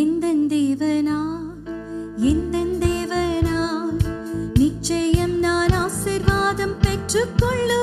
எந்த தேவனா எந்த தேவனா நிச்சயம் நான் ஆசிர்வாதம் பெற்றுக்கொள்ளுவேன்.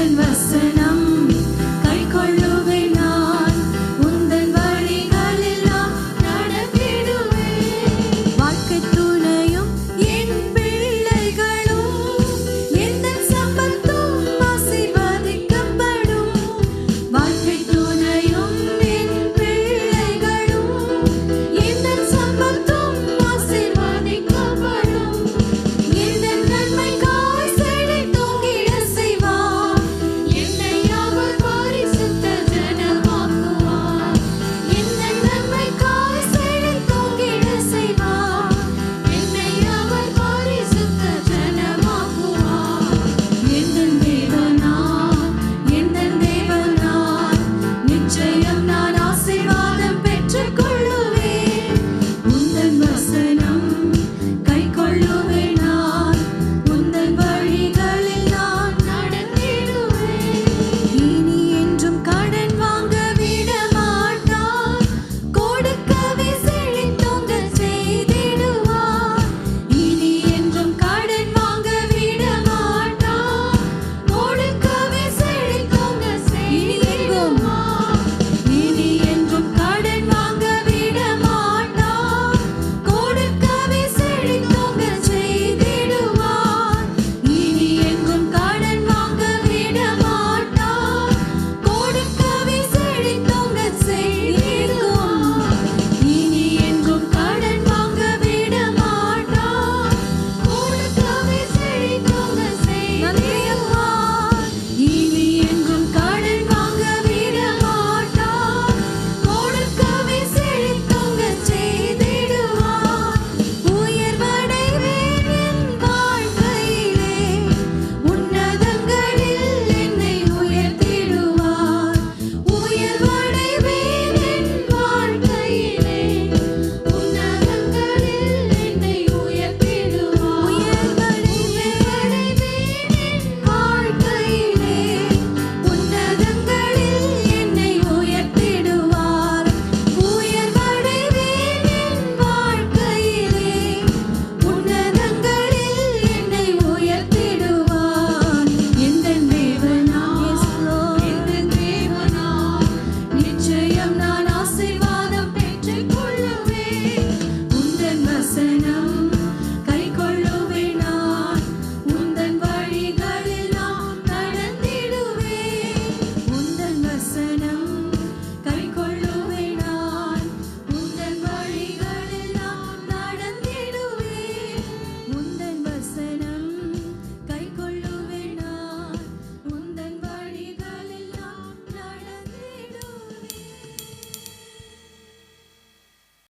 and myself.